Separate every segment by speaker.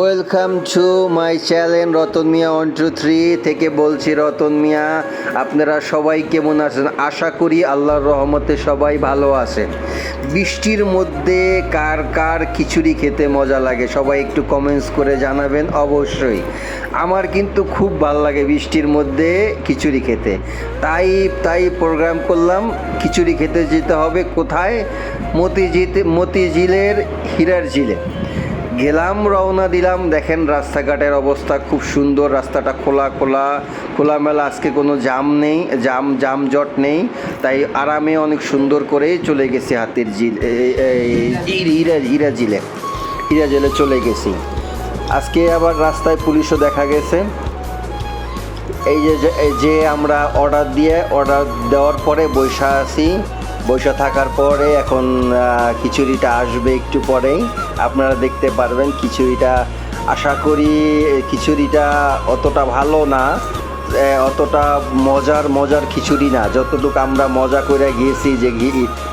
Speaker 1: Welcome to my channel Ratan Mia one two three থেকে বলছি রতন মিয়া, আপনারা সবাই কেমন আছেন? আশা করি আল্লাহর রহমতে সবাই ভালো আছেন। বৃষ্টির মধ্যে কার কার খিচুড়ি খেতে মজা লাগে, সবাই একটু কমেন্টস করে জানাবেন অবশ্যই। আমার কিন্তু খুব ভালো লাগে বৃষ্টির মধ্যে খিচুড়ি খেতে। তাই তাই প্রোগ্রাম করলাম, খিচুড়ি খেতে যেতে হবে কোথায়? মতিঝিতে মতিঝিলের হিরার ঝিলে। গেলাম, রওনা দিলাম। দেখেন রাস্তাঘাটের অবস্থা খুব সুন্দর, রাস্তাটা খোলা খোলা, খোলামেলা, আজকে কোনো জাম নেই, জাম জাম জট নেই। তাই আরামে অনেক সুন্দর করেই চলে গেছি হাতির জিল হীরা হীরা ঝিলে হীরা ঝিলে চলে গেছি। আজকে আবার রাস্তায় পুলিশও দেখা গেছে। এই যে যে আমরা অর্ডার দিয়ে অর্ডার দেওয়ার পরে বৈশা আছি। বৈশা থাকার পরে এখন খিচুড়িটা আসবে একটু পরেই। আপনারা দেখতে পারবেন খিচুড়িটা। আশা করি খিচুড়িটা অতটা ভালো না অতটা মজার মজার খিচুড়ি না। যতটুকু আমরা মজা করে গিয়েছি যে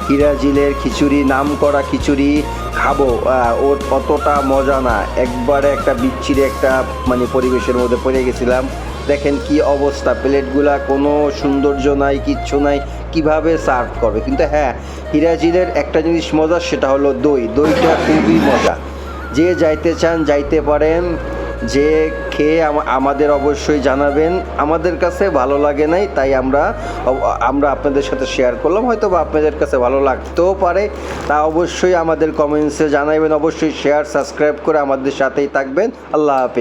Speaker 1: হিরাজিলের খিচুড়ি নাম করা খিচুড়ি খাব আহ, ও অতটা মজা না। একবারে একটা বিচ্ছিরি একটা মানে পরিবেশের মধ্যে পড়ে গেছিলাম। দেখেন কি অবস্থা, প্লেটগুলা কোনো সৌন্দর্য নাই, কিচ্ছু নাই, কীভাবে সার্ভ করবে? কিন্তু হ্যাঁ হিরাজিলের একটা জিনিস মজা, সেটা হলো দই। দইটা খুবই মজা। যে যাইতে চান, যাইতে পারেন। যে খেয়ে আমাদের অবশ্যই জানাবেন। আমাদের কাছে ভালো লাগে নাই, তাই আমরা আমরা আপনাদের সাথে শেয়ার করলাম। হয়তো বা আপনাদের কাছে ভালো লাগতেও পারে। তা অবশ্যই আমাদের কমেন্টসে জানাবেন অবশ্যই শেয়ার সাবস্ক্রাইব করে আমাদের সাথেই থাকবেন। আল্লাহ হাফিজ।